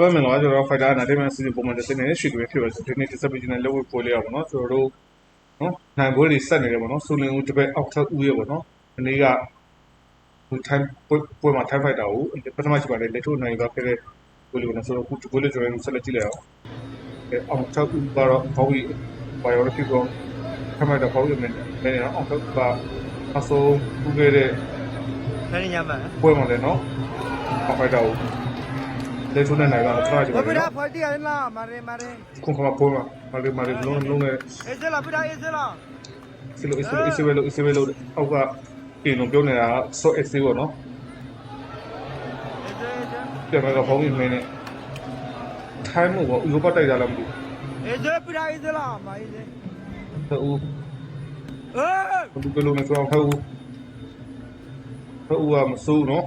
ဘာမှမလာကျွန်တော် fighter နားတယ်မှာစီစဉ်ပုံမှန်တစ်စနေရွှေတွေဖြစ်ပါဆိုဒီနေ့ disability နဲ့လက်ဝဲပွဲလေးရပါတော့ကျွန်တော်တို့နော်နိုင်ပွဲတွေဆက်နေတယ်ပေါ့နော်ဆိုလင်ဦးတပည့်အောက်ထပ်ဦးရပေါ့နော်ဒီနေ့ကဟို time ပွဲမှာ time fighter ကိုပထမရှိပါလေလက်ထုတ်နိုင်ပါခဲ့တဲ့ပွဲလေးပေါ့နော်ဆိုတော့ခုပွဲလေးကျွန်တော်ဆက်လက်ကြည့်လိုက်အောင်အဲအောက်ထပ်ဦးကတော့ဘောင်းကြီးဘာရောဖြစ်ကော time fighter ဘောင်းကြီးမင်းမင်းနော်အောက်ထပ်ကအဆုံးဦးခဲ့တဲ့ခရညမန်ပွဲမှာလည်းနော်အောက်ဖိုက်တာကို လက်ထုံးနေနိုင်တော့ကျွန်တော်ဘကျွန်ယ်တော်ဒါဖော်တီရလားမာရဲမာရဲခုခမပွဲမှာမာရီမာရီလုံးလုံးနဲ့အေးစလာပြဒါအေးစလာစီလိုအစ်လိုအစ်ဝဲလိုအစ်ဝဲလိုအောက်ကပြင်လုံးပြောနေတာဆော့အစ်စီပေါ့နော်အေးစအေးစပြန်လာတော့ဖုန်းရင်းမင်းနဲ့ time ကိုဥပတိုက်တာလားမသိအေးစပြဒါအေးစလာမာအေးစဘူးတူအေးဘူးကလုံးနဲ့ဆိုအောင်ဖူးဖူးကမစိုးနော်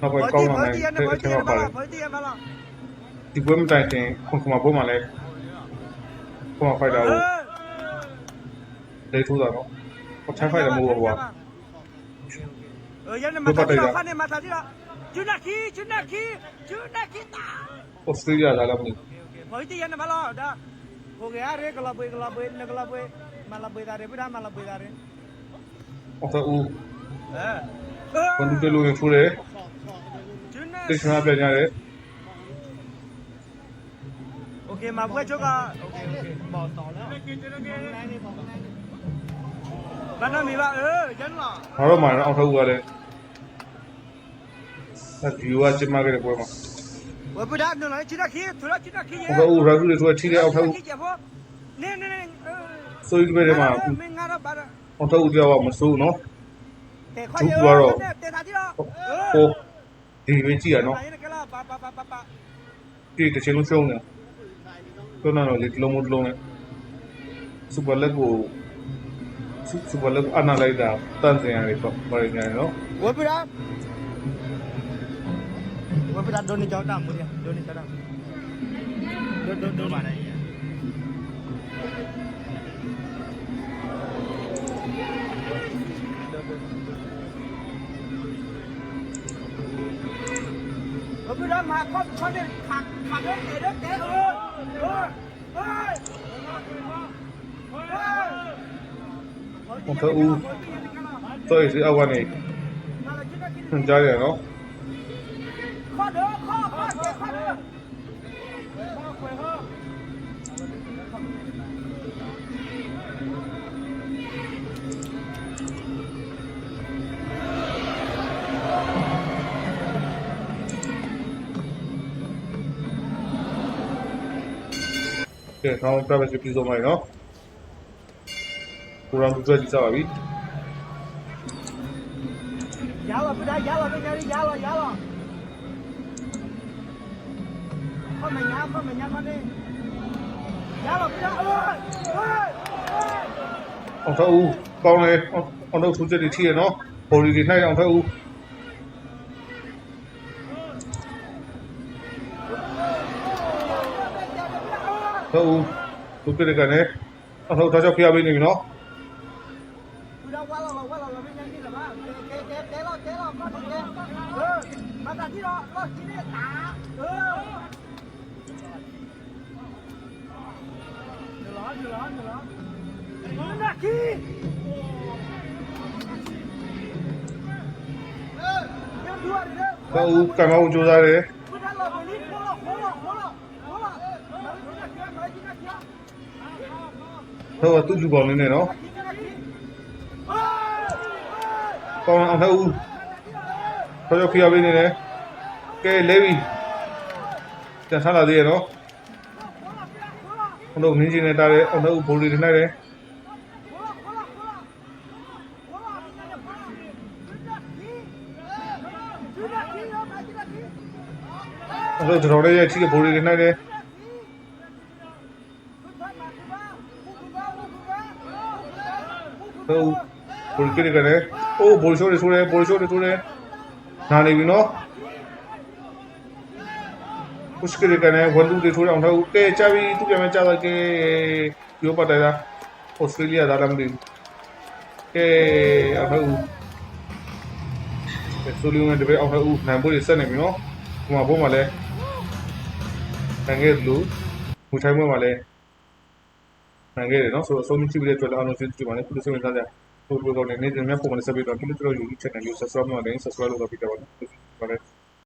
နောက်ပဲကောင်းလာ ဖော် နိုင် တီရ တဲ့ ဖော် အ တီ ချိန် ရ မှာ မ ပါ လား လေ ဖော်တီရမလား ဒီပွဲမတိုင်တင်ခုခမပွဲမှာလဲခုမဖိုက်တာကိုလက်ထိုးတာနော်ဟို time fight လည်းမဟုတ်ဘူးကွာ เออยันมาทาที่ฟันเนี่ยมาทาที่ละจุนักขี้จุนักขี้จุนักขี้ตา ဩစတြေးလျလာလားမသိ ဖော်တီရမလားဒါဟိုကရရဲကလာပွေကလာပွေနကလာပွေမလာပွေတာရဲပြဒါမလာပွေတာရဲ ဘူးအော်တူ အဲ ဘန်တူတလူရထိုးတယ် ကျွန်းနဲ့ တိတ်ခါပြန်ရတယ် โอเคมาဘွဲ့ချုပ်ကโอเคโอเคပေါ်တော်แล้วဘာနာမီပါเออยันလား စိတ်ဆန္ဒပြကြတယ် OK မှာဘွက်ချုပ်က OK OK ပေါ်တော်လဲဘာနာမီပါအေးရန်လာ။ဘာလို့မှလည်းအောင်ထုတ်ရတဲ့ဆက်ဒီဝါချစ်မခဲ့တဲ့ပွဲမှာဝပဒါနော်လိုက်ချစ်တာခီထူလာချစ်တာခီရဲဘာလို့ရာဂူတွေသူကထိတဲ့အောင်ထုတ်နင်းနင်းနင်းဆိုရင်ပဲဒီမှာမင်းငါတော့ဘာအောင်ထုတ်ကြတော့မစိုးနော် တဲခွာရဲတဲတာတိရောဟို နေနော်ဝပဒါဝပဒါဒိုနီကြောတာမူရဒိုနီကြောတာဒိုဒိုဒိုပါနေဝပဒါမှာခေါခေါတဲ့ခါခါတဲ့တဲ့တဲ့เ有个人拿筷子插队卡卡车逮着逮住了我们回屋这里是二外面很扎哦。 ကဲထောင်း privacy ပြီးဆုံးပါပြီနော်ကိုရမ်သူကြီးစားပါပြီရလာပြဒါရလာပြဒါရလာရလာဖမညာဖမညာဖနေရလာပြဒါအော်ဟေးအောင်ထူကောင်းလေအောင်တော့သူကြီးထိရနော်ဘော်ဒီဒီနိုင်အောင်ထူ ဟုတ်ဦးသူပြတဲ့ကနေအဆောက်ထားချက်ဖျားပေးနေပြီနော်ဟုတ်ဦးကံကောင်းကြိုးစားတယ် ထဦးသူ့လူပေါင်းနေနေနော်哎！ကောင်းအောင်ထဦးတော့ကြောက်ပြရပေးနေတယ်ကဲလဲပြီတန်ဆလာသေးရနော်အောင်တော့နင်းချင်းနေတာတယ်အောင်တော့ဘော်ဒီတွေနှိုက်တယ်အောင်တော့ကျွန်တော်လည်းရဲ့ထိတဲ့ဘော်ဒီတွေနှိုက်တယ် တော့ဘော်ဒီကလည်းအိုးဘော်ရှိုးတွေဆိုတယ်ဘော်ရှိုးတွေဆိုတယ်နာနေပြီနော်ပုစကရကနေဝန်လူတွေဆိုအောင်တော့ကဲကြပြီသူပြန်မကြတော့ကဲရောပတ်တယ်လားဩစတြေးလျဒါလည်းမသိဘူးကဲအောင်တော့ဆိုလူနဲ့တပည့်အောင်တော့နိုင်ဖို့ဆက်နေပြီနော်ဟိုမှာဘုံမှာလဲနိုင်ခဲ့လို့ဟိုထိုင်းဘုံမှာလဲ နိုင်ခဲ့တယ်နော်ဆိုတော့အဆုံးကြည့်ပြီးတဲ့အတွက်လည်းအားလုံးကျေးဇူးတင်ပါတယ်ခုလိုစိတ်ဝင်စားကြဟိုဘုံကောင်နေနေများပုံမှန်ဆက်ပြီးတော့ခုလိုကျွန်တော် YouTube channel ကို subscribe လုပ်နေ subscribe လုပ်တော့ပြီးတော့ပါတယ်